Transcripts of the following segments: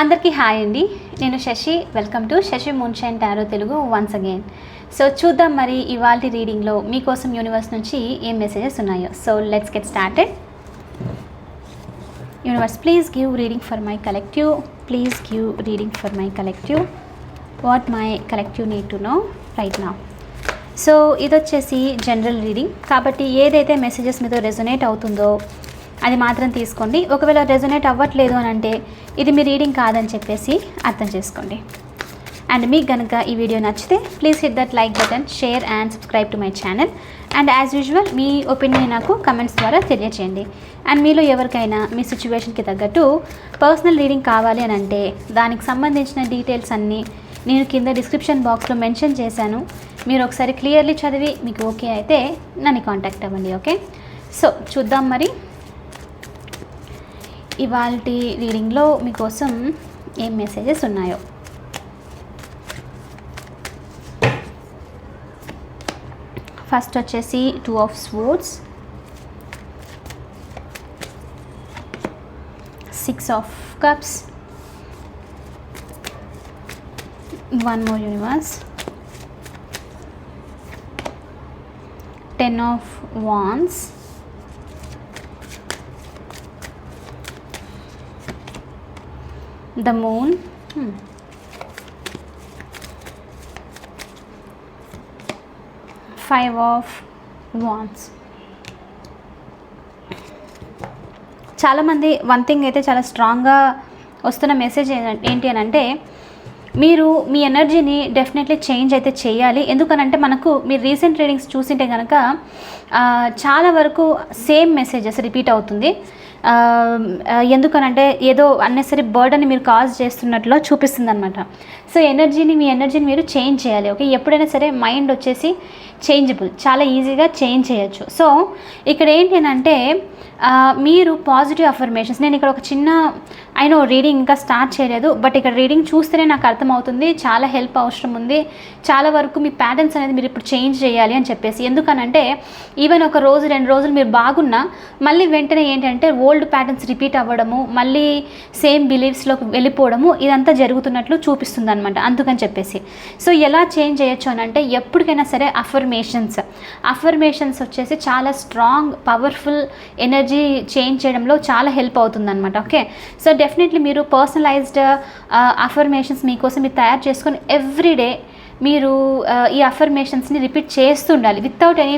అందరికీ హాయ్ అండి. నేను Shashi. Welcome to Shashi moonshine tarot Telugu once again so చూద్దాం మరి ఇవాళ రీడింగ్లో మీకోసం యూనివర్స్ నుంచి ఏం మెసేజెస్ ఉన్నాయో. So let's get started universe please give reading for my collective please give reading for my collective what my collective need to know right నా so ఇది వచ్చేసి జనరల్ రీడింగ్ కాబట్టి ఏదైతే మెసేజెస్ మీతో రెజొనేట్ అవుతుందో అది మాత్రం తీసుకోండి. ఒకవేళ రెజొనేట్ అవ్వట్లేదు అని అంటే ఇది మీ రీడింగ్ కాదని చెప్పేసి అర్థం చేసుకోండి. అండ్ మీకు కనుక ఈ వీడియో నచ్చితే please hit that like button share and subscribe to my channel. And as usual me opinion నాకు కమెంట్స్ ద్వారా తెలియచేయండి. అండ్ మీలో ఎవరికైనా మీ సిచ్యువేషన్కి తగ్గట్టు పర్సనల్ రీడింగ్ కావాలి అని అంటే దానికి సంబంధించిన డీటెయిల్స్ అన్నీ నేను కింద డిస్క్రిప్షన్ బాక్స్లో మెన్షన్ చేశాను. మీరు ఒకసారి క్లియర్లీ చదివి మీకు ఓకే అయితే నన్ను కాంటాక్ట్ అవ్వండి ఓకే? సో చూద్దాం మరి. ఇవాళ రీడింగ్లో మీకోసం ఏం మెసేజెస్ ఉన్నాయో? ఫస్ట్ వచ్చేసి two of swords six of cups one more universe ten of wands the moon. Hmm. five of wands. చాలామంది వన్ థింగ్ అయితే చాలా స్ట్రాంగ్గా వస్తున్న మెసేజ్ ఏంటి అని అంటే మీరు మీ ఎనర్జీని డెఫినెట్లీ చేంజ్ అయితే చేయాలి. ఎందుకనంటే మనకు మీరు రీసెంట్ రీడింగ్స్ చూసింటే కనుక చాలా వరకు సేమ్ మెసేజెస్ రిపీట్ అవుతుంది. ఎందుకనంటే ఏదో అన్నెసరీ బర్డన్ మీరు కాజ్ చేస్తున్నట్లు చూపిస్తుంది అనమాట సో ఎనర్జీని మీ ఎనర్జీని మీరు చేంజ్ చేయాలి ఓకే ఎప్పుడైనా సరే మైండ్ వచ్చేసి చేంజబుల్ చాలా ఈజీగా చేంజ్ చేయొచ్చు. సో ఇక్కడ ఏంటి అని అంటే మీరు పాజిటివ్ అఫర్మేషన్స్ నేను ఇక్కడ ఒక చిన్న అయినో రీడింగ్ ఇంకా స్టార్ట్ చేయలేదు బట్ ఇక్కడ రీడింగ్ చూస్తేనే నాకు అర్థమవుతుంది చాలా హెల్ప్ అవసరం ఉంది చాలా వరకు మీ ప్యాటర్న్స్ అనేది మీరు ఇప్పుడు చేంజ్ చేయాలి అని చెప్పేసి. ఎందుకనంటే ఈవెన్ ఒక రోజు రెండు రోజులు మీరు బాగున్నా మళ్ళీ వెంటనే ఏంటంటే ఓల్డ్ ప్యాటర్న్స్ రిపీట్ అవ్వడము మళ్ళీ సేమ్ బిలీవ్స్లోకి వెళ్ళిపోవడము ఇదంతా జరుగుతున్నట్లు చూపిస్తుంది అనమాట అందుకని చెప్పేసి. సో ఎలా చేంజ్ చేయొచ్చు అని అంటే ఎప్పటికైనా సరే అఫర్మేషన్స్ అఫర్మేషన్స్ వచ్చేసి చాలా స్ట్రాంగ్ పవర్ఫుల్ ఎనర్జీ చేంజ్ చేయడంలో చాలా హెల్ప్ అవుతుంది అనమాట ఓకే సో డెఫినెట్లీ మీరు పర్సనలైజ్డ్ అఫర్మేషన్స్ uh, మీకోసం మీరు తయారు చేసుకొని ఎవ్రీడే మీరు uh, ఈ అఫర్మేషన్స్ని రిపీట్ చేస్తుండాలి. వితౌట్ ఎనీ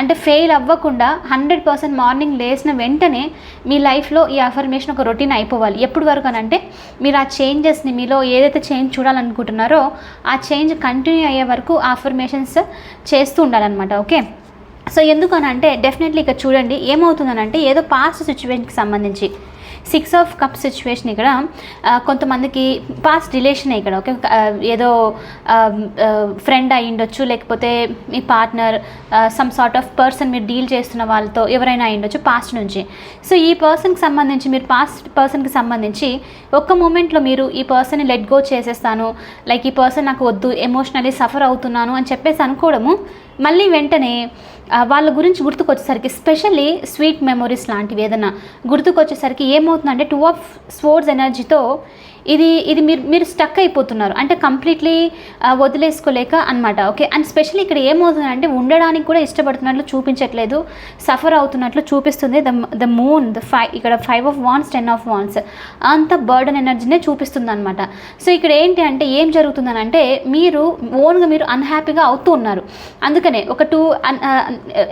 అంటే ఫెయిల్ అవ్వకుండా హండ్రెడ్ పర్సెంట్ మార్నింగ్ లేచిన వెంటనే మీ లైఫ్లో ఈ అఫర్మేషన్ ఒక రొటీన్ అయిపోవాలి. ఎప్పుడు వరకు అని అంటే మీరు ఆ చేంజెస్ని మీలో ఏదైతే చేంజ్ చూడాలనుకుంటున్నారో ఆ చేంజ్ కంటిన్యూ అయ్యే వరకు ఆ అఫర్మేషన్స్ చేస్తూ ఉండాలన్నమాట. ఓకే సో ఎందుకనంటే డెఫినెట్లీ ఇక చూడండి ఏమవుతుందనంటే ఏదో పాస్ట్ సిచ్యువేషన్కి సంబంధించి. సిక్స్ ఆఫ్ కప్ సిచ్యువేషన్ ఇక్కడ కొంతమందికి పాస్ట్ రిలేషన్ ఇక్కడ ఓకే? ఏదో ఫ్రెండ్ అయి ఉండొచ్చు లేకపోతే మీ partner some sort of person మీరు డీల్ చేస్తున్న వాళ్ళతో ఎవరైనా అయి ఉండొచ్చు పాస్ట్ నుంచి. సో ఈ పర్సన్కి సంబంధించి మీరు పాస్ట్ పర్సన్కి సంబంధించి ఒక్క మూమెంట్లో మీరు ఈ పర్సన్ని లెట్ గో చేసేస్తాను లైక్ ఈ పర్సన్ నాకు వద్దు ఎమోషనలీ సఫర్ అవుతున్నాను అని చెప్పేసి అనుకోవడము మళ్ళీ వెంటనే వాళ్ళ గురించి గుర్తుకొచ్చేసరికి స్పెషల్లీ స్వీట్ మెమొరీస్ లాంటివి ఏదైనా గుర్తుకొచ్చేసరికి ఏమవుతుందంటే టూ ఆఫ్ స్పోర్ట్స్ ఎనర్జీతో ఇది ఇది మీరు మీరు స్టక్ అయిపోతున్నారు. అంటే కంప్లీట్లీ వదిలేసుకోలేక అనమాట ఓకే అండ్ స్పెషల్లీ ఇక్కడ ఏమవుతుందంటే ఉండడానికి కూడా ఇష్టపడుతున్నట్లు చూపించట్లేదు. సఫర్ అవుతున్నట్లు చూపిస్తుంది. The the moon the five ఇక్కడ five of wands ten of wands అంత బర్డన్ ఎనర్జీనే చూపిస్తుంది అనమాట సో ఇక్కడ ఏంటి అంటే ఏం జరుగుతుందని అంటే మీరు ఓన్గా మీరు అన్హ్యాపీగా అవుతూ ఉన్నారు. అందుకనే ఒక టూ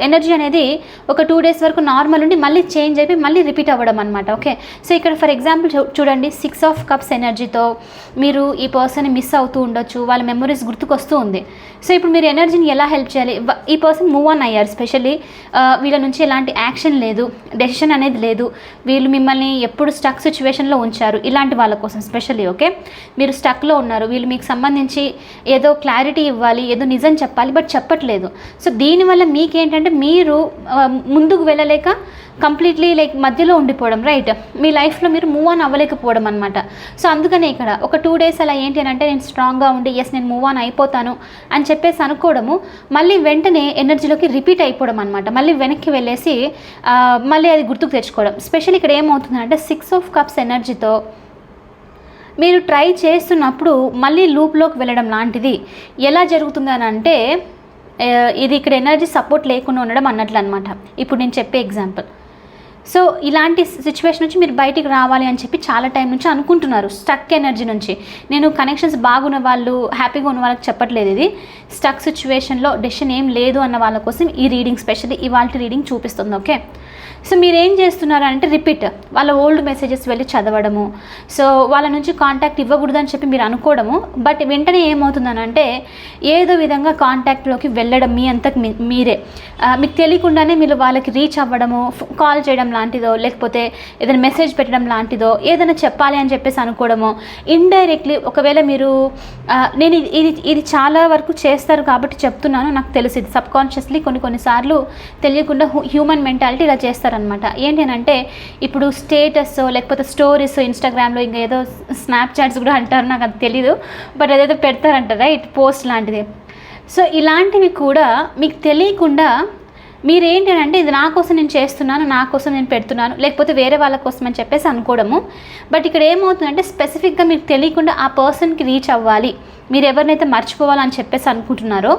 ఎనర్జీ uh, అనేది ఒక టూ డేస్ వరకు నార్మల్ ఉండి మళ్ళీ చేంజ్ అయిపోయి మళ్ళీ రిపీట్ అవ్వడం అనమాట ఓకే సో ఇక్కడ ఫర్ ఎగ్జాంపుల్ చూడండి సిక్స్ ఆఫ్ కప్స్ ఎనర్జీతో మీరు ఈ పర్సన్ మిస్ అవుతూ ఉండొచ్చు. వాళ్ళ మెమరీస్ గుర్తుకొస్తూ ఉంది. సో ఇప్పుడు మీరు ఎనర్జీని ఎలా హెల్ప్ చేయాలి? ఈ పర్సన్ మూవ్ ఆన్ అయ్యారు. స్పెషల్లీ వీళ్ళ నుంచి ఎలాంటి యాక్షన్ లేదు. డెసిషన్ అనేది లేదు. వీళ్ళు మిమ్మల్ని ఎప్పుడు స్టక్ సిచ్యువేషన్లో ఉంచారు. ఇలాంటి వాళ్ళ కోసం స్పెషల్లీ ఓకే మీరు స్టక్లో ఉన్నారు. వీళ్ళు మీకు సంబంధించి ఏదో క్లారిటీ ఇవ్వాలి ఏదో నిజం చెప్పాలి బట్ చెప్పట్లేదు. సో దీనివల్ల మీకేంటంటే మీరు ముందుకు వెళ్ళలేక కంప్లీట్లీ లైక్ మధ్యలో ఉండిపోవడం రైట్ మీ లైఫ్లో మీరు మూవ్ ఆన్ అవ్వలేకపోవడం అనమాట సో అందుకనే ఇక్కడ ఒక టూ డేస్ అలా ఏంటి అని అంటే నేను స్ట్రాంగ్గా ఉండి ఎస్ నేను మూవ్ ఆన్ అయిపోతాను అని చెప్పేసి అనుకోవడము మళ్ళీ వెంటనే ఎనర్జీలోకి రిపీట్ అయిపోవడం అనమాట మళ్ళీ వెనక్కి వెళ్ళేసి మళ్ళీ అది గుర్తుకు తెచ్చుకోవడం. స్పెషల్ ఇక్కడ ఏమవుతుందంటే సిక్స్ ఆఫ్ కప్స్ ఎనర్జీతో మీరు ట్రై చేస్తున్నప్పుడు మళ్ళీ లూప్లోకి వెళ్ళడం లాంటిది. ఎలా జరుగుతుంది అని అంటే ఇది ఇక్కడ ఎనర్జీ సపోర్ట్ లేకుండా ఉండడం అన్నట్లు అనమాట ఇప్పుడు నేను చెప్పే ఎగ్జాంపుల్ సో ఇలాంటి సిచ్యువేషన్ నుంచి మీరు బయటికి రావాలి అని చెప్పి చాలా టైం నుంచి అనుకుంటున్నారు స్టక్ ఎనర్జీ నుంచి. నేను కనెక్షన్స్ బాగున్న వాళ్ళు హ్యాపీగా ఉన్న వాళ్ళకి చెప్పట్లేదు ఇది. స్టక్ సిచ్యువేషన్లో డెసిషన్ ఏం లేదు అన్న వాళ్ళ కోసం ఈ రీడింగ్ స్పెషల్లీ ఇవాళ రీడింగ్ చూపిస్తుంది ఓకే సో మీరు ఏం చేస్తున్నారు అంటే రిపీట్ వాళ్ళ ఓల్డ్ మెసేజెస్ వెళ్ళి చదవడము. సో వాళ్ళ నుంచి కాంటాక్ట్ ఇవ్వకూడదని చెప్పి మీరు అనుకోవడము. బట్ వెంటనే ఏమవుతుందనంటే ఏదో విధంగా కాంటాక్ట్లోకి వెళ్ళడం మీ అంతకు మీరే. మీకు తెలియకుండానే మీరు వాళ్ళకి రీచ్ అవ్వడము కాల్ చేయడం లాంటిదో లేకపోతే ఏదైనా మెసేజ్ పెట్టడం లాంటిదో ఏదైనా చెప్పాలి అని చెప్పేసి అనుకోవడమో ఇండైరెక్ట్లీ ఒకవేళ మీరు నేను ఇది ఇది చాలా వరకు చేస్తారు కాబట్టి చెప్తున్నాను నాకు తెలుసు ఇది సబ్కాన్షియస్లీ కొన్ని కొన్నిసార్లు తెలియకుండా హ్యూమన్ మెంటాలిటీ ఇలా చేస్తారనమాట ఏంటి అంటే ఇప్పుడు స్టేటస్ లేకపోతే స్టోరీస్ ఇన్స్టాగ్రామ్లో ఇంకా ఏదో స్నాప్చాట్స్ కూడా అంటారు నాకు అది తెలీదు బట్ అదేదో పెడతారంట రైట్ పోస్ట్ లాంటిది. సో ఇలాంటివి కూడా మీకు తెలియకుండా మీరేంటంటే ఇది నా కోసం నేను చేస్తున్నాను నా కోసం నేను పెడుతున్నాను లేకపోతే వేరే వాళ్ళ కోసం అని చెప్పేసి అనుకోవడము. బట్ ఇక్కడ ఏమవుతుందంటే స్పెసిఫిక్గా మీకు తెలియకుండా ఆ పర్సన్కి రీచ్ అవ్వాలి. మీరు ఎవరినైతే మర్చిపోవాలని చెప్పేసి అనుకుంటున్నారో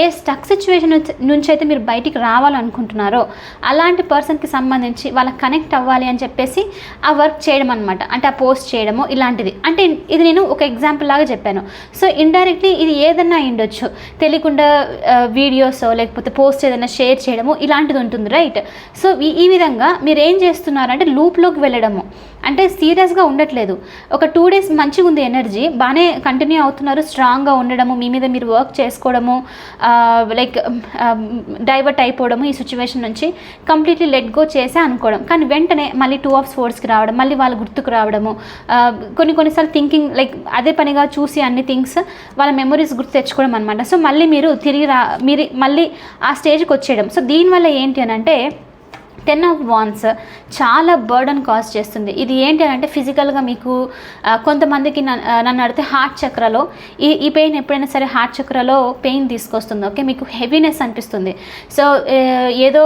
ఏ స్టక్ సిచ్యువేషన్ నుంచి అయితే మీరు బయటికి రావాలనుకుంటున్నారో అలాంటి పర్సన్కి సంబంధించి వాళ్ళకి కనెక్ట్ అవ్వాలి అని చెప్పేసి ఆ వర్క్ చేయడం అనమాట అంటే ఆ పోస్ట్ చేయడము ఇలాంటిది. అంటే ఇది నేను ఒక ఎగ్జాంపుల్ లాగా చెప్పాను. సో ఇండైరెక్ట్లీ ఇది ఏదన్నా అయ్యుండొచ్చు. తెలియకుండా వీడియోస్ లేకపోతే పోస్ట్ ఏదైనా షేర్ చేయడం చేయడము ఇలాంటిది ఉంటుంది రైట్ సో ఈ ఈ విధంగా మీరు ఏం చేస్తున్నారంటే లూప్లోకి వెళ్ళడము. అంటే సీరియస్గా ఉండట్లేదు. ఒక టూ డేస్ మంచిగా ఉంది ఎనర్జీ బాగానే కంటిన్యూ అవుతున్నారు స్ట్రాంగ్గా ఉండడము మీ మీద మీరు వర్క్ చేసుకోవడము లైక్ డైవర్ట్ అయిపోవడము ఈ సిచ్యువేషన్ నుంచి కంప్లీట్లీ లెట్ గో చేసే అనుకోవడం. కానీ వెంటనే మళ్ళీ టూ ఆఫ్ స్పోర్ట్స్కి రావడం మళ్ళీ వాళ్ళు గుర్తుకు రావడము కొన్ని కొన్నిసార్లు థింకింగ్ లైక్ అదే పనిగా చూసి అన్ని థింగ్స్ వాళ్ళ మెమరీస్ గుర్తు తెచ్చుకోవడం అనమాట సో మళ్ళీ మీరు తిరిగి రా మీరు మళ్ళీ ఆ స్టేజ్కి వచ్చేయడం. సో దీనివల్ల ఏంటి అని అంటే టెన్ ఆఫ్ వాన్స్ చాలా బర్డన్ కాజ్ చేస్తుంది. ఇది ఏంటి అని అంటే ఫిజికల్గా మీకు కొంతమందికి నన్ను నన్ను అడిగితే హార్ట్ చక్రలో ఈ ఈ పెయిన్ ఎప్పుడైనా సరే హార్ట్ చక్రలో పెయిన్ తీసుకొస్తుంది. ఓకే? మీకు హెవీనెస్ అనిపిస్తుంది. సో ఏదో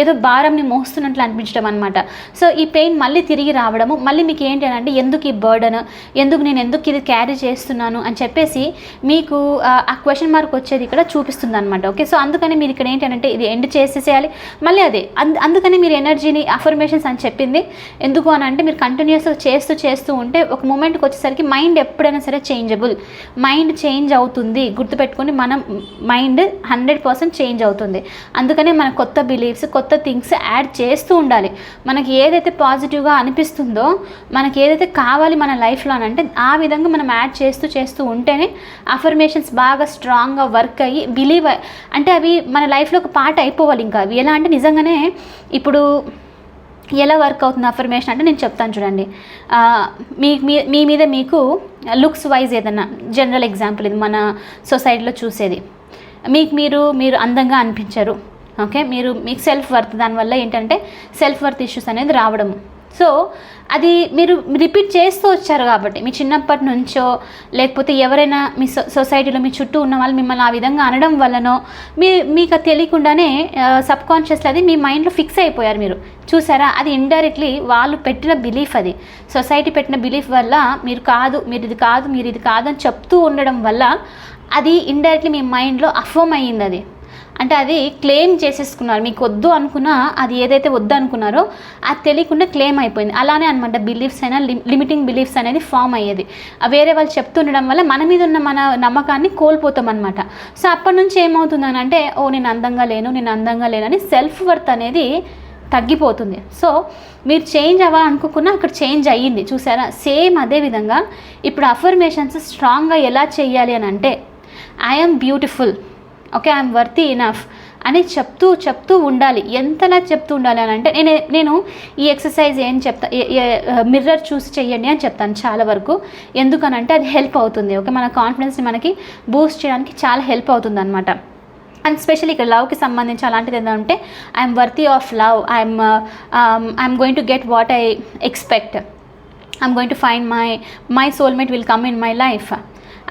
ఏదో భారంని మోస్తున్నట్లు అనిపించడం అనమాట సో ఈ పెయిన్ మళ్ళీ తిరిగి రావడము మళ్ళీ మీకు ఏంటి అని అంటే ఎందుకు ఈ బర్డన్ ఎందుకు నేను ఎందుకు ఇది క్యారీ చేస్తున్నాను అని చెప్పేసి మీకు ఆ, క్వశ్చన్ మార్క్ వచ్చేది ఇక్కడ చూపిస్తుంది అనమాట ఓకే? సో అందుకని మీరు ఇక్కడ ఏంటంటే ఇది ఎండ్ చేసేసేయాలి. మళ్ళీ అదే అందు అందుకని మీరు ఎనర్జీని అఫర్మేషన్స్ అని చెప్పింది. ఎందుకు అని అంటే మీరు కంటిన్యూస్గా చేస్తూ చేస్తూ ఉంటే ఒక మూమెంట్కి వచ్చేసరికి మైండ్ ఎప్పుడైనా సరే చేంజబుల్ మైండ్ చేంజ్ అవుతుంది. గుర్తుపెట్టుకొని మనం మైండ్ హండ్రెడ్ పర్సెంట్ చేంజ్ అవుతుంది. అందుకనే మన కొత్త బిలీఫ్స్ కొత్త థింగ్స్ యాడ్ చేస్తూ ఉండాలి. మనకి ఏదైతే పాజిటివ్గా అనిపిస్తుందో మనకి ఏదైతే కావాలి మన లైఫ్లో అని అంటే ఆ విధంగా మనం యాడ్ చేస్తూ చేస్తూ ఉంటేనే అఫర్మేషన్స్ బాగా స్ట్రాంగ్గా వర్క్ అయ్యి బిలీవ్ అంటే అవి మన లైఫ్లో ఒక పార్ట్ అయిపోవాలి ఇంకా. అవి ఎలా అంటే నిజంగానే ఇప్పుడు ఎలా వర్క్ అవుతుంది అఫర్మేషన్ అంటే నేను చెప్తాను చూడండి. మీ మీ- మీ మీద మీకు లుక్స్ వైజ్ ఏదన్నా జనరల్ ఎగ్జాంపుల్ ఇది మన సొసైటీలో చూసేది. మీకు మీరు మీరు అందంగా అనిపించరు. ఓకే మీరు మీకు సెల్ఫ్ వర్త్ దానివల్ల ఏంటంటే సెల్ఫ్ వర్త్ ఇష్యూస్ అనేది రావడము. సో అది మీరు రిపీట్ చేస్తూ వచ్చారు కాబట్టి మీ చిన్నప్పటి నుంచో లేకపోతే ఎవరైనా మీ సొ సొసైటీలో మీ చుట్టూ ఉన్న వాళ్ళు మిమ్మల్ని ఆ విధంగా అనడం వల్లనో మీ మీకు అది తెలియకుండానే సబ్ కాన్షియస్లో అది మీ మైండ్లో ఫిక్స్ అయిపోయారు మీరు. చూసారా? అది ఇండైరెక్ట్లీ వాళ్ళు పెట్టిన బిలీఫ్ అది. సొసైటీ పెట్టిన బిలీఫ్ వల్ల మీరు కాదు మీరు ఇది కాదు మీరు ఇది కాదు అని చెప్తూ ఉండడం వల్ల అది ఇండైరెక్ట్లీ మీ మైండ్లో అఫర్మ్ అయ్యింది అది. అంటే అది క్లెయిమ్ చేసేసుకున్నారు. మీకు వద్దు అనుకున్నా అది ఏదైతే వద్దు అనుకున్నారో అది తెలియకుండా క్లెయిమ్ అయిపోయింది. అలానే అనమాట బిలీఫ్స్ అయినా లిమిటింగ్ బిలీఫ్స్ అనేది ఫామ్ అయ్యేది. వేరే వాళ్ళు చెప్తుండడం వల్ల మన మీద ఉన్న మన నమ్మకాన్ని కోల్పోతాం అనమాట సో అప్పటి నుంచి ఏమవుతుందని అంటే ఓ నేను అందంగా లేను నేను అందంగా లేనని సెల్ఫ్ వర్త్ అనేది తగ్గిపోతుంది. సో మీరు చేంజ్ అవ్వాలనుకోకున్నా అక్కడ చేంజ్ అయ్యింది. చూసారా? సేమ్ అదే విధంగా ఇప్పుడు అఫర్మేషన్స్ స్ట్రాంగ్గా ఎలా చేయాలి అని అంటే I'm beautiful. Okay I'm worthy enough అని చెప్తూ చెప్తూ ఉండాలి. ఎంతలా చెప్తూ ఉండాలి అని అంటే నేను నేను ఈ ఎక్సర్సైజ్ ఏం చెప్తా మిర్రర్ చూసి చెయ్యండి అని చెప్తాను చాలా వరకు. ఎందుకనంటే అది హెల్ప్ అవుతుంది. ఓకే మన కాన్ఫిడెన్స్ని మనకి బూస్ట్ చేయడానికి చాలా హెల్ప్ అవుతుంది అనమాట అండ్ స్పెషల్ ఇక్కడ లవ్కి సంబంధించి అలాంటిది ఏంటంటే I'm worthy of love I'm I'm going to get what I expect I'm going to find my my soulmate will come in my life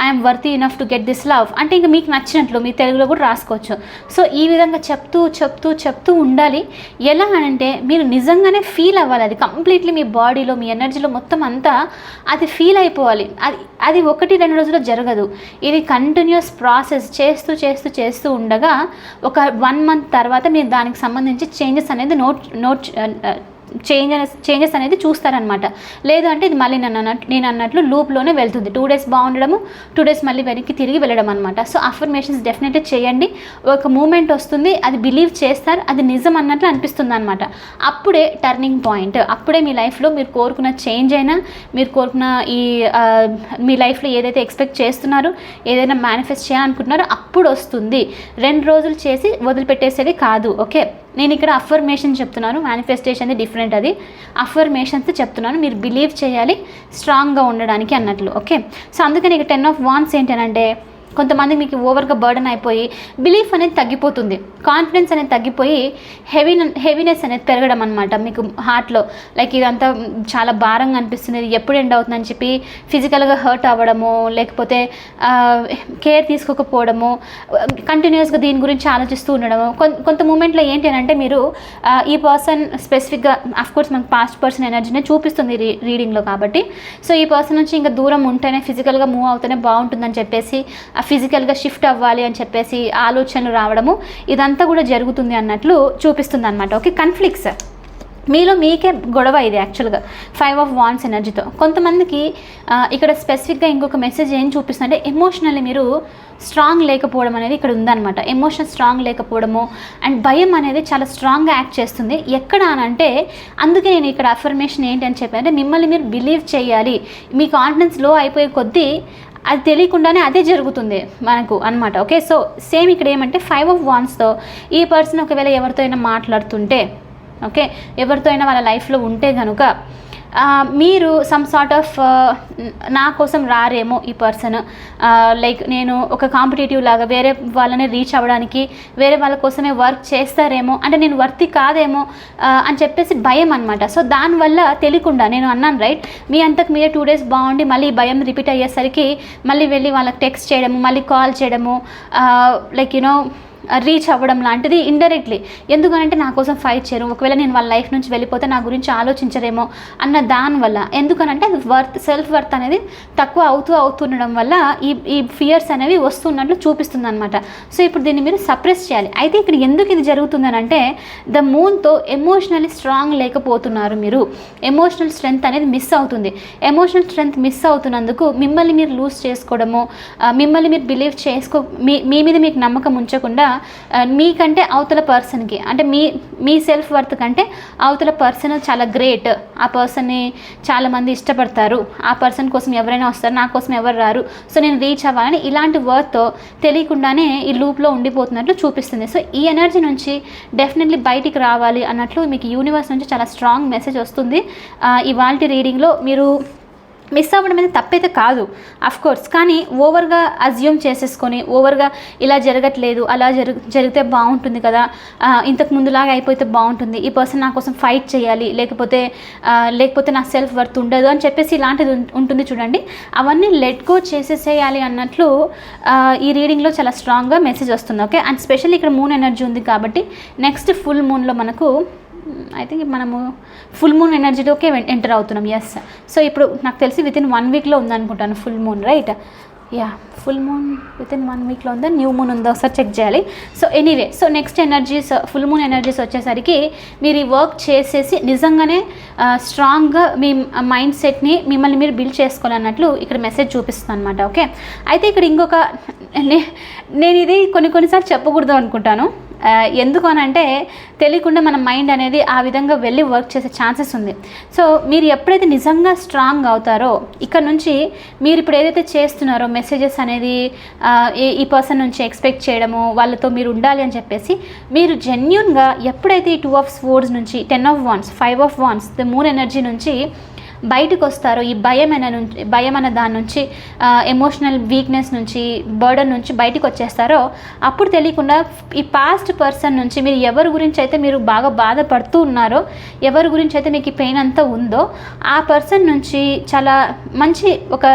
I'm worthy enough to get this love అంటే ఇంకా మీకు నచ్చినట్లు మీ తెలుగులో కూడా రాసుకోవచ్చు. So ఈ విధంగా చెప్తూ చెప్తూ చెప్తూ ఉండాలి. ఎలా అంటే మీరు నిజంగానే ఫీల్ అవ్వాలి. అది కంప్లీట్లీ మీ బాడీలో మీ ఎనర్జీలో మొత్తం అంతా అది ఫీల్ అయిపోవాలి. అది అది ఒకటి రెండు రోజుల్లో జరగదు. ఇది కంటిన్యూస్ ప్రాసెస్ చేస్తూ చేస్తూ చేస్తూ ఉండగా ఒక వన్ మంత్ తర్వాత మీరు దానికి సంబంధించి చేంజెస్ అనేది నోట్ నోట్ చేంజ్ చేంజెస్ అనేది చూస్తారనమాట. లేదు అంటే ఇది మళ్ళీ నన్ను అన్నట్టు నేను అన్నట్లు లూప్లోనే వెళ్తుంది. టూ డేస్ బాగుండడము టూ డేస్ మళ్ళీ వెనక్కి తిరిగి వెళ్ళడం అనమాట సో అఫర్మేషన్స్ డెఫినెట్గా చేయండి. ఒక మూమెంట్ వస్తుంది అది బిలీవ్ చేస్తారు అది నిజం అన్నట్లు అనిపిస్తుంది అనమాట అప్పుడే టర్నింగ్ పాయింట్ అప్పుడే మీ లైఫ్లో మీరు కోరుకున్న చేంజ్ అయినా మీరు కోరుకున్న ఈ మీ లైఫ్లో ఏదైతే ఎక్స్పెక్ట్ చేస్తున్నారో ఏదైనా మేనిఫెస్ట్ చేయాలనుకుంటున్నారో అప్పుడు వస్తుంది. రెండు రోజులు చేసి వదిలిపెట్టేసేది కాదు ఓకే నేను ఇక్కడ అఫర్మేషన్ చెప్తున్నాను. మేనిఫెస్టేషన్ డిఫరెంట్ అది. అఫర్మేషన్స్ చెప్తున్నాను. మీరు బిలీవ్ చేయాలి స్ట్రాంగ్గా ఉండడానికి అన్నట్లు ఓకే సో అందుకని ఇక టెన్ ఆఫ్ వాన్స్ ఏంటంటే కొంతమంది మీకు ఓవర్గా బర్డన్ అయిపోయి బిలీఫ్ అనేది తగ్గిపోతుంది. కాన్ఫిడెన్స్ అనేది తగ్గిపోయి హెవీ హెవీనెస్ అనేది పెరగడం అనమాట మీకు హార్ట్లో లైక్ ఇదంతా చాలా భారంగా అనిపిస్తుంది ఎప్పుడు ఎండ్ అవుతుందని చెప్పి ఫిజికల్గా హర్ట్ అవ్వడము లేకపోతే కేర్ తీసుకోకపోవడము కంటిన్యూస్గా దీని గురించి ఆలోచిస్తూ ఉండడము. కొంత మూమెంట్లో ఏంటి అని అంటే మీరు ఈ పర్సన్ స్పెసిఫిక్గా కోర్స్ మనకు పాస్ట్ పర్సన్ ఎనర్జీనే చూపిస్తుంది రీ రీడింగ్లో కాబట్టి. సో ఈ పర్సన్ నుంచి ఇంకా దూరం ఉంటేనే ఫిజికల్గా మూవ్ అవుతేనే బాగుంటుందని చెప్పేసి ఫిజికల్గా షిఫ్ట్ అవ్వాలి అని చెప్పేసి ఆలోచనలు రావడము. ఇదంతా కూడా జరుగుతుంది అన్నట్లు చూపిస్తుంది అనమాట ఓకే కన్ఫ్లిక్ట్స్ మీలో మీకే గొడవ ఇది యాక్చువల్గా ఫైవ్ ఆఫ్ వాన్స్ ఎనర్జీతో కొంతమందికి ఇక్కడ స్పెసిఫిక్గా ఇంకొక మెసేజ్ ఏం చూపిస్తుందంటే ఎమోషనల్లీ మీరు స్ట్రాంగ్ లేకపోవడం అనేది ఇక్కడ ఉందన్నమాట. ఎమోషన్ స్ట్రాంగ్ లేకపోవడము అండ్ భయం అనేది చాలా స్ట్రాంగ్గా యాక్ట్ చేస్తుంది. ఎక్కడ అని అంటే అందుకే నేను ఇక్కడ అఫర్మేషన్ ఏంటి అని చెప్పానంటే మిమ్మల్ని మీరు బిలీవ్ చేయాలి. మీ కాన్ఫిడెన్స్లో అయిపోయే కొద్దీ అది తెలియకుండానే అదే జరుగుతుంది మనకు అనమాట ఓకే సో సేమ్ ఇక్కడ ఏమంటే ఫైవ్ ఆఫ్ వాన్స్తో ఈ పర్సన్ ఒకవేళ ఎవరితో అయినా మాట్లాడుతుంటే ఓకే ఎవరితో అయినా వాళ్ళ లైఫ్లో ఉంటే కనుక మీరు సమ్ సార్ట్ ఆఫ్ నా కోసం రారేమో ఈ పర్సన్ లైక్ నేను ఒక కాంపిటేటివ్ లాగా వేరే వాళ్ళని రీచ్ అవ్వడానికి వేరే వాళ్ళ కోసమే వర్క్ చేస్తారేమో అంటే నేను వర్తి కాదేమో అని చెప్పేసి భయం అనమాట సో దానివల్ల తెలియకుండా నేను అన్నాను రైట్ మీ అంతకు మీరే టూ డేస్ బాగుండి మళ్ళీ భయం రిపీట్ అయ్యేసరికి మళ్ళీ వెళ్ళి వాళ్ళకి టెక్స్ట్ చేయడము మళ్ళీ కాల్ చేయడము లైక్ యూనో రీచ్ అవ్వడం లాంటిది ఇండైరెక్ట్లీ ఎందుకనంటే నా కోసం ఫైట్ చేయరు. ఒకవేళ నేను వాళ్ళ లైఫ్ నుంచి వెళ్ళిపోతే నా గురించి ఆలోచించరేమో అన్న దానివల్ల ఎందుకనంటే అది వర్త్ సెల్ఫ్ వర్త్ అనేది తక్కువ అవుతూ అవుతుండడం వల్ల ఈ ఈ ఫియర్స్ అనేవి వస్తున్నట్లు చూపిస్తుంది అనమాట సో ఇప్పుడు దీన్ని మీరు సప్రెస్ చేయాలి. అయితే ఇక్కడ ఎందుకు ఇది జరుగుతుందనంటే ద మూన్తో ఎమోషనల్లీ స్ట్రాంగ్ లేకపోతున్నారు మీరు. ఎమోషనల్ స్ట్రెంగ్త్ అనేది మిస్ అవుతుంది. ఎమోషనల్ స్ట్రెంగ్త్ మిస్ అవుతున్నందుకు మిమ్మల్ని మీరు లూజ్ చేసుకోవడము మిమ్మల్ని మీరు బిలీవ్ చేసుకో మీ మీ మీద మీకు నమ్మకం ఉంచకుండా మీకంటే అవతల పర్సన్కి అంటే మీ మీ సెల్ఫ్ వర్త్ కంటే అవతల పర్సన్ చాలా గ్రేట్. ఆ పర్సన్ని చాలామంది ఇష్టపడతారు. ఆ పర్సన్ కోసం ఎవరైనా వస్తారు నా కోసం ఎవరు రారు. సో నేను రీచ్ అవ్వాలని ఇలాంటి వర్త్తో తెలియకుండానే ఈ లూప్లో ఉండిపోతున్నట్లు చూపిస్తుంది. సో ఈ ఎనర్జీ నుంచి డెఫినెట్లీ బయటికి రావాలి అన్నట్లు మీకు యూనివర్స్ నుంచి చాలా స్ట్రాంగ్ మెసేజ్ వస్తుంది. ఇవాళ రీడింగ్లో మీరు మిస్ అవ్వడం అనేది తప్పైతే కాదు. అఫ్ కోర్స్ కానీ ఓవర్గా అజ్యూమ్ చేసేసుకొని ఓవర్గా ఇలా జరగట్లేదు అలా జరుగు జరిగితే బాగుంటుంది కదా. ఇంతకు ముందులాగా అయిపోతే బాగుంటుంది. ఈ పర్సన్ నా కోసం ఫైట్ చేయాలి లేకపోతే లేకపోతే నా సెల్ఫ్ వర్త్ ఉండదు అని చెప్పేసి ఇలాంటిది ఉంటుంది చూడండి. అవన్నీ లెట్ గో చేసేసేయాలి అన్నట్లు ఈ రీడింగ్లో చాలా స్ట్రాంగ్గా మెసేజ్ వస్తుంది ఓకే అండ్ స్పెషల్లీ ఇక్కడ మూన్ ఎనర్జీ ఉంది కాబట్టి నెక్స్ట్ ఫుల్ మూన్లో మనకు ఐ థింక్ మనము ఫుల్ మూన్ ఎనర్జీలోకే ఎంటర్ అవుతున్నాం ఎస్ సో ఇప్పుడు నాకు తెలిసి విత్ ఇన్ వన్ వీక్లో ఉందనుకుంటాను full moon right ya full moon within one వీక్లో ఉందా? న్యూ మూన్ ఉందో? ఒకసారి చెక్ చేయాలి. So anyway so next energies full moon energies వచ్చేసరికి మీరు ఈ వర్క్ చేసేసి నిజంగానే uh, స్ట్రాంగ్గా మీ uh, మైండ్ సెట్ని మిమ్మల్ని మీరు బిల్డ్ చేసుకోవాలన్నట్లు ఇక్కడ మెసేజ్ చూపిస్తుంది అనమాట ఓకే అయితే ఇక్కడ ఇంకొక నే- నేను ఇది కొన్ని కొన్నిసార్లు చెప్పకూడదు అనుకుంటాను. ఎందుకు అని అంటే తెలియకుండా మన మైండ్ అనేది ఆ విధంగా వెళ్ళి వర్క్ చేసే ఛాన్సెస్ ఉంది. సో మీరు ఎప్పుడైతే నిజంగా స్ట్రాంగ్ అవుతారో ఇక్కడ నుంచి మీరు ఇప్పుడు ఏదైతే చేస్తున్నారో మెసేజెస్ అనేది ఈ- ఈ పర్సన్ నుంచి ఎక్స్పెక్ట్ చేయడము వాళ్ళతో మీరు ఉండాలి అని చెప్పేసి మీరు జెన్యున్గా ఎప్పుడైతే ఈ టూ ఆఫ్ స్వోర్డ్స్ నుంచి ten of wands five of wands the moon energy నుంచి బయటకు వస్తారో ఈ భయం అనే నుంచి భయం అనే దాని నుంచి ఎమోషనల్ వీక్నెస్ నుంచి బర్డన్ నుంచి బయటకు వచ్చేస్తారో అప్పుడు తెలియకుండా ఈ పాస్ట్ పర్సన్ నుంచి మీరు ఎవరి గురించి అయితే మీరు బాగా బాధపడుతూ ఉన్నారో ఎవరి గురించి అయితే మీకు ఈ పెయిన్ అంతా ఉందో ఆ పర్సన్ నుంచి చాలా మంచి ఒక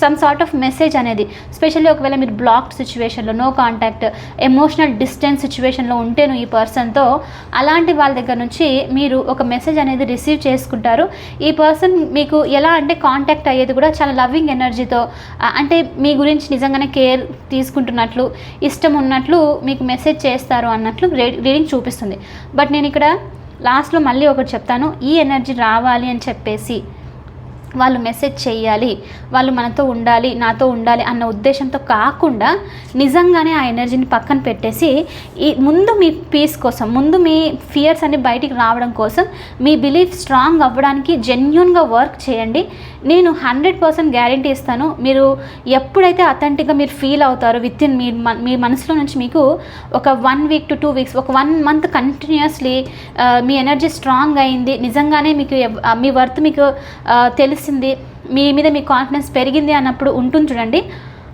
సమ్ సార్ట్ ఆఫ్ మెసేజ్ అనేది స్పెషల్లీ ఒకవేళ మీరు బ్లాక్డ్ సిచ్యువేషన్లో నో కాంటాక్ట్ ఎమోషనల్ డిస్టెన్స్ సిచ్యువేషన్లో ఉంటేను ఈ పర్సన్తో అలాంటి వాళ్ళ దగ్గర నుంచి మీరు ఒక మెసేజ్ అనేది రిసీవ్ చేసుకుంటారు. ఈ పర్సన్ మీకు ఎలా అంటే కాంటాక్ట్ అయ్యేది కూడా చాలా లవింగ్ ఎనర్జీతో అంటే మీ గురించి నిజంగానే కేర్ తీసుకుంటున్నట్లు ఇష్టం ఉన్నట్లు మీకు మెసేజ్ చేస్తారు అన్నట్లు రీడింగ్ చూపిస్తుంది. బట్ నేను ఇక్కడ లాస్ట్లో మళ్ళీ ఒకటి చెప్తాను. ఈ ఎనర్జీ రావాలి అని చెప్పేసి వాళ్ళు మెసేజ్ చేయాలి వాళ్ళు మనతో ఉండాలి నాతో ఉండాలి అన్న ఉద్దేశంతో కాకుండా నిజంగానే ఆ ఎనర్జీని పక్కన పెట్టేసి ఈ ముందు మీ పీస్ కోసం ముందు మీ ఫియర్స్ అన్ని బయటికి రావడం కోసం మీ బిలీఫ్ స్ట్రాంగ్ అవ్వడానికి జెన్యున్గా వర్క్ చేయండి. నేను హండ్రెడ్ పర్సెంట్ గ్యారంటీ ఇస్తాను. మీరు ఎప్పుడైతే అథెంటిక్గా మీరు ఫీల్ అవుతారో విత్ ఇన్ మీ మీ మనసులో నుంచి మీకు ఒక one week to two weeks ఒక వన్ మంత్ కంటిన్యూస్లీ మీ ఎనర్జీ స్ట్రాంగ్ అయింది. నిజంగానే మీకు మీ వర్త్ మీకు తెలుసు తెలిసింది. మీ మీద మీ కాన్ఫిడెన్స్ పెరిగింది అన్నప్పుడు ఉంటుంది చూడండి.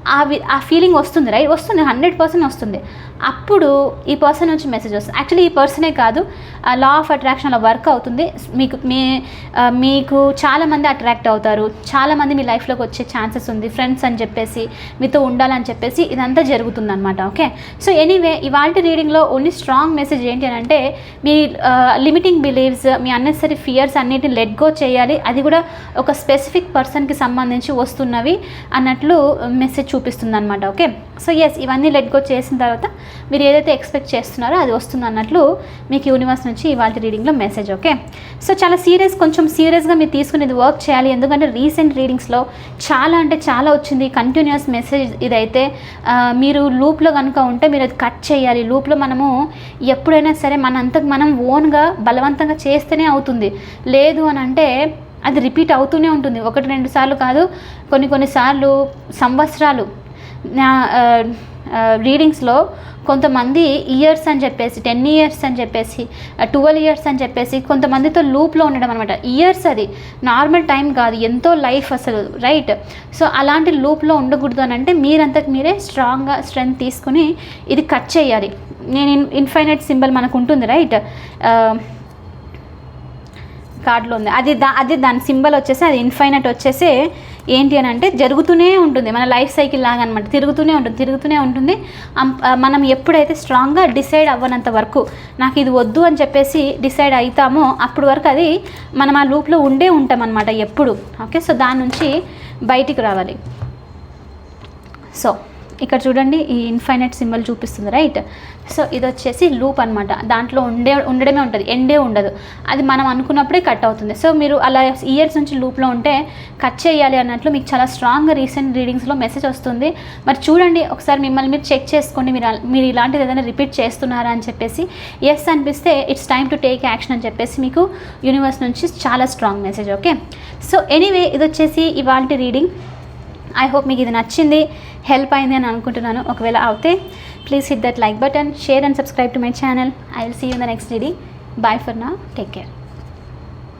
ఆ వి- ఆ ఫీలింగ్ వస్తుంది రైట్ వస్తుంది హండ్రెడ్ పర్సెంట్ వస్తుంది. అప్పుడు ఈ పర్సన్ నుంచి మెసేజ్ వస్తుంది. యాక్చువల్లీ ఈ పర్సనే కాదు లా ఆఫ్ అట్రాక్షన్ అలా వర్క్ అవుతుంది. మీకు మీ మీకు చాలామంది అట్రాక్ట్ అవుతారు. చాలామంది మీ లైఫ్లోకి వచ్చే ఛాన్సెస్ ఉంది. ఫ్రెండ్స్ అని చెప్పేసి మీతో ఉండాలని చెప్పేసి ఇదంతా జరుగుతుంది అనమాట ఓకే సో ఎనీవే ఇవాళ రీడింగ్లో ఓన్లీ స్ట్రాంగ్ మెసేజ్ ఏంటి అని అంటే మీ లిమిటింగ్ బిలీవ్స్ మీ అన్నెసరీ ఫియర్స్ అన్నిటిని లెట్ గో చేయాలి. అది కూడా ఒక స్పెసిఫిక్ పర్సన్కి సంబంధించి వస్తున్నవి అన్నట్లు మెసేజ్ చూపిస్తుంది అనమాట ఓకే? సో ఎస్ ఇవన్నీ లెట్ గో చేసిన తర్వాత మీరు ఏదైతే ఎక్స్పెక్ట్ చేస్తున్నారో అది వస్తుంది అన్నట్లు మీకు యూనివర్స్ నుంచి ఇవాళ రీడింగ్లో మెసేజ్ ఓకే? సో చాలా సీరియస్ కొంచెం సీరియస్గా మీరు తీసుకునేది వర్క్ చేయాలి. ఎందుకంటే రీసెంట్ రీడింగ్స్లో చాలా అంటే చాలా వచ్చింది. కంటిన్యూస్ మెసేజ్ ఇదైతే మీరు లూప్లో కనుక ఉంటే మీరు అది కట్ చేయాలి. లూప్లో మనము ఎప్పుడైనా సరే మనంతకు మనం ఓన్గా బలవంతంగా చేస్తేనే అవుతుంది. లేదు అని అంటే అది రిపీట్ అవుతూనే ఉంటుంది. ఒకటి రెండు సార్లు కాదు కొన్ని కొన్ని సార్లు సంవత్సరాలు. నా రీడింగ్స్లో కొంతమంది ఇయర్స్ అని చెప్పేసి టెన్ ఇయర్స్ అని చెప్పేసి ట్వెల్వ్ ఇయర్స్ అని చెప్పేసి కొంతమందితో లూప్లో ఉండడం అనమాట ఇయర్స్ అది నార్మల్ టైం కాదు ఎంతో లైఫ్ అసలు రైట్ సో అలాంటి లూప్లో ఉండకూడదు అని అంటే మీరంతకు మీరే స్ట్రాంగ్గా స్ట్రెంగ్త్ తీసుకుని ఇది కట్ చేయాలి. నేను ఇన్ ఇన్ఫైనైట్ సింబల్ మనకు ఉంటుంది రైట్ కార్డులో ఉంది. అది దా అది దాని సింబల్ వచ్చేసి అది ఇన్ఫైనట్ వచ్చేసి ఏంటి అని అంటే జరుగుతూనే ఉంటుంది. మన లైఫ్ సైకిల్ లాగా అనమాట తిరుగుతూనే ఉంటుంది తిరుగుతూనే ఉంటుంది. అం- మనం ఎప్పుడైతే స్ట్రాంగ్గా డిసైడ్ అవ్వనంత వరకు నాకు ఇది వద్దు అని చెప్పేసి డిసైడ్ అవుతామో అప్పుడు వరకు అది మనం ఆ లూప్లో ఉండే ఉంటాం అనమాట ఎప్పుడు. ఓకే? సో దాని నుంచి బయటికి రావాలి. సో ఇక్కడ చూడండి ఈ ఇన్ఫైనైట్ సింబల్ చూపిస్తుంది రైట్ సో ఇది వచ్చేసి లూప్ అనమాట దాంట్లో ఉండే ఉండడమే ఉంటుంది ఎండే ఉండదు. అది మనం అనుకున్నప్పుడే కట్ అవుతుంది. సో మీరు అలా ఇయర్స్ నుంచి లూప్లో ఉంటే కట్ చేయాలి అన్నట్లు మీకు చాలా స్ట్రాంగ్ రీసెంట్ రీడింగ్స్లో మెసేజ్ వస్తుంది. మరి చూడండి ఒకసారి మిమ్మల్ని మీరు చెక్ చేసుకోండి మీరు మీరు ఇలాంటిది ఏదైనా రిపీట్ చేస్తున్నారా అని చెప్పేసి. ఎస్ అనిపిస్తే it's time to take action అని చెప్పేసి మీకు యూనివర్స్ నుంచి చాలా strong message okay so anyway ఇది వచ్చేసి ఇవాళ రీడింగ్ ఐ హోప్ మీకు ఇది నచ్చింది హెల్ప్ అయింది అని అనుకుంటున్నాను. ఒకవేళ అవుతే please hit that like button share and subscribe to my channel I will see you the next reading bye for now take care